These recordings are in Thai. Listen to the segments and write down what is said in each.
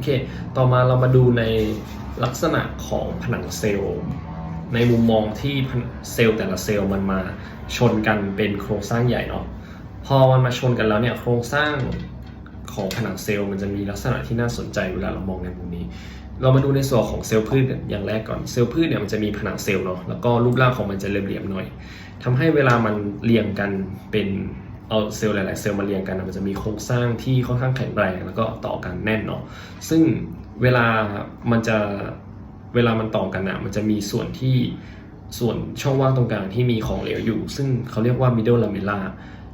อเค ต่อมาเรามาดูในลักษณะของผนังเซลล์ ในมุมมองที่เซลล์แต่ละเซลล์มันมาชนกันเป็นโครงสร้างใหญ่เนาะ พอมันมาชนกันแล้วเนี่ยโครงสร้างของผนังเซลล์มันจะมีลักษณะที่น่าสนใจเวลาเรามองในมุมนี้ เรามาดูในส่วนของเซลล์พืชอย่างแรกก่อน เซลล์พืชเนี่ยมันจะมีผนังเซลล์เนาะ แล้วก็รูปร่างของมันจะเหลี่ยมๆหน่อยทำให้เวลามันเรียงกันเป็น เอาเซลล์หลาย ๆ เซลล์มาเรียงกันมันจะมีโครงสร้างที่ค่อนข้างแข็งแรงแล้วก็ต่อกันแน่นเนาะซึ่งเวลามันจะเวลามันต่อกันอะมันจะมีส่วนที่ส่วนช่องว่างตรงกลางที่มีของเหลวอยู่ ซึ่งเขาเรียกว่า middle lamella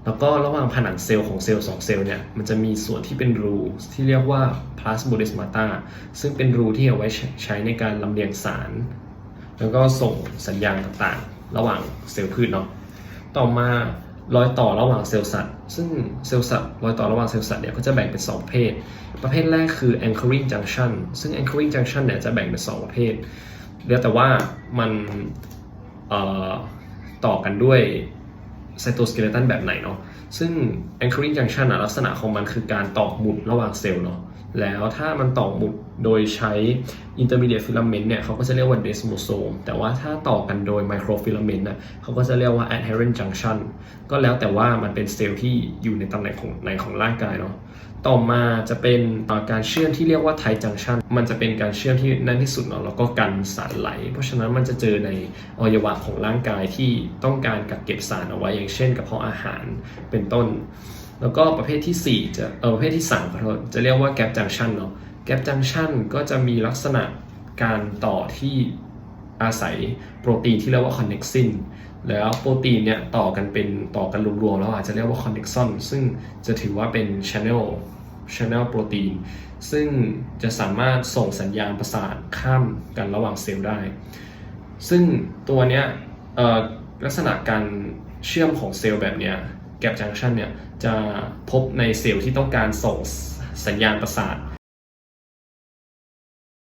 แล้วก็ระหว่างผนังเซลล์ของเซลล์สองเซลล์เนี่ย มันจะมีส่วนที่เป็นรูที่เรียกว่า plasmodesmata ซึ่งเป็นรูที่เอาไว้ใช้ในการลำเลียงสาร แล้วก็ส่งสัญญาณต่างๆ ระหว่างเซลล์พืชเนาะ ต่อมา รอยต่อระหว่างเซลล์สัตว์ ซึ่งเซลล์สัตว์รอยต่อระหว่างเซลล์สัตว์เนี่ยก็จะแบ่งเป็น 2 ประเภท ประเภทแรกคือ anchoring junction ซึ่ง anchoring junction เนี่ยจะแบ่งเป็น 2 ประเภทแล้วแต่ว่ามันต่อกันด้วยไซโตสเกเลตันแบบไหนเนาะ ซึ่ง anchoring junction ลักษณะของมันคือการตอกหมุดระหว่างเซลล์เนาะ แล้วถ้ามันต่อหมุดโดยใช้ intermediate filament เนี่ยเขาก็จะเรียกว่า desmosome แต่ว่าถ้าต่อกันโดย microfilament น่ะเขาก็จะเรียกว่า adherent junction ก็แล้วแต่ว่ามันเป็นเซลล์ที่อยู่ในตำแหน่งของไหนของร่างกายเนาะต่อมาจะเป็นการเชื่อมที่เรียกว่า tight junction มันจะเป็นการเชื่อมที่แน่นที่สุดเนาะแล้วก็กันสารไหล เพราะฉะนั้นมันจะเจอในอวัยวะของร่างกายที่ต้องการกักเก็บสารเอาไว้อย่างเช่นกระเพาะอาหารเป็นต้น แล้วก็ประเภทที่ 4 จะเออประเภทที่ 3ขอโทษจะเรียกว่า gap junction เนาะ gap junction ก็จะมีลักษณะการต่อที่อาศัยโปรตีนที่เรียกว่า connexin แล้วโปรตีนเนี่ยต่อกันเป็นต่อกันรวมๆแล้วอาจจะเรียกว่า connexon ซึ่งจะถือว่าเป็น channel channel โปรตีนซึ่งจะสามารถส่งสัญญาณประสาทข้ามกันระหว่างเซลล์ได้ ซึ่งตัวเนี้ยเออลักษณะการเชื่อมของเซลล์แบบเนี้ย gap junction เนี่ยจะพบในเซลล์ที่ต้องการส่งสัญญาณประสาท